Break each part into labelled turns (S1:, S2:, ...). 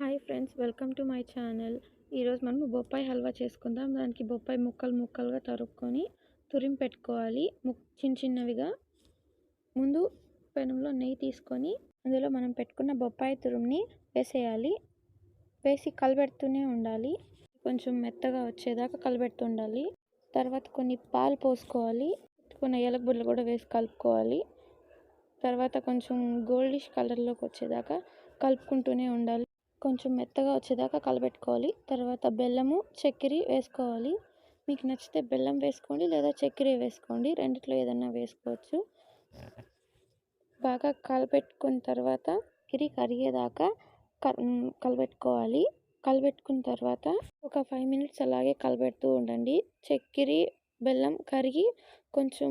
S1: Hi friends welcome to my channel. ఈరోజు మనం బొప్పాయి హల్వా చేసుకుందాం. దానికి బొప్పాయి ముక్కలు ముక్కలుగా తరుక్కొని తురిమి పెట్టుకోవాలి. ముక్ చిన్న చిన్నవిగా. ముందు పెనంలో నెయ్యి తీసుకొని అందులో మనం పెట్టుకున్న బొప్పాయి తురుమ్ని వేసేయాలి. వేసి కలబెడుతూనే ఉండాలి. కొంచెం మెత్తగా వచ్చేదాకా కలబెడుతూ ఉండాలి. తర్వాత కొన్ని పాలు పోసుకోవాలి. కొన్ని ఎలకబుడ్లు కూడా వేసి కలుపుకోవాలి. తర్వాత కొంచెం గోల్డిష్ కలర్లోకి వచ్చేదాకా కలుపుకుంటూనే ఉండాలి. కొంచెం మెత్తగా వచ్చేదాకా కలబెట్టుకోవాలి. తర్వాత బెల్లము చక్కెర వేసుకోవాలి. మీకు నచ్చితే బెల్లం వేసుకోండి లేదా చక్కెర వేసుకోండి. రెండిట్లో ఏదన్నా వేసుకోవచ్చు. బాగా కలపెట్టుకున్న తర్వాత కిరి కరిగేదాకా కలబెట్టుకోవాలి. కలబెట్టుకున్న తర్వాత ఒక ఫైవ్ మినిట్స్ అలాగే కలబెడుతూ ఉండండి. చక్కెర బెల్లం కరిగి కొంచెం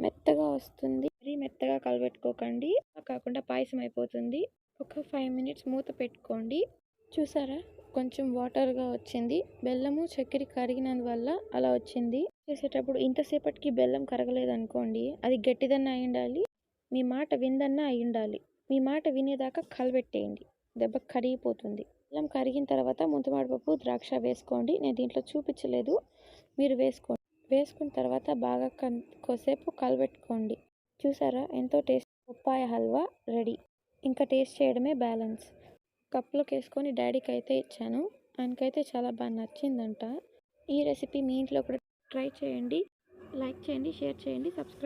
S1: మెత్తగా వస్తుంది. మరీ మెత్తగా కలబెట్టుకోకండి. కాకుండా పాయసం అయిపోతుంది. ఒక ఫైవ్ మినిట్స్ మూత పెట్టుకోండి. చూసారా? కొంచెం వాటర్గా వచ్చింది. బెల్లము చక్కెర కరిగినందువల్ల అలా వచ్చింది. చేసేటప్పుడు ఇంతసేపటికి బెల్లం కరగలేదనుకోండి. అది గట్టిదన్నా అయి ఉండాలి మీ మాట విందన్నా అయి ఉండాలి మీ మాట వినేదాకా కలబెట్టేయండి దెబ్బ కరిగిపోతుంది. బెల్లం కరిగిన తర్వాత ముంతమాడిపప్పు ద్రాక్ష వేసుకోండి. నేను దీంట్లో చూపించలేదు. మీరు వేసుకోండి. వేసుకున్న తర్వాత బాగా కన్ కొద్దిసేపు కలబెట్టుకోండి చూసారా? ఎంతో టేస్ట్. బొప్పాయ హల్వా రెడీ. ఇంకా టేస్ట్ చేయడమే బ్యాలెన్స్. కప్లోకి వేసుకొని డాడీకి అయితే ఇచ్చాను. ఆయనకైతే చాలా బాగా నచ్చిందంట. ఈ రెసిపీ మీ ఇంట్లో కూడా ట్రై చేయండి. లైక్ చేయండి షేర్ చేయండి సబ్స్క్రైబ్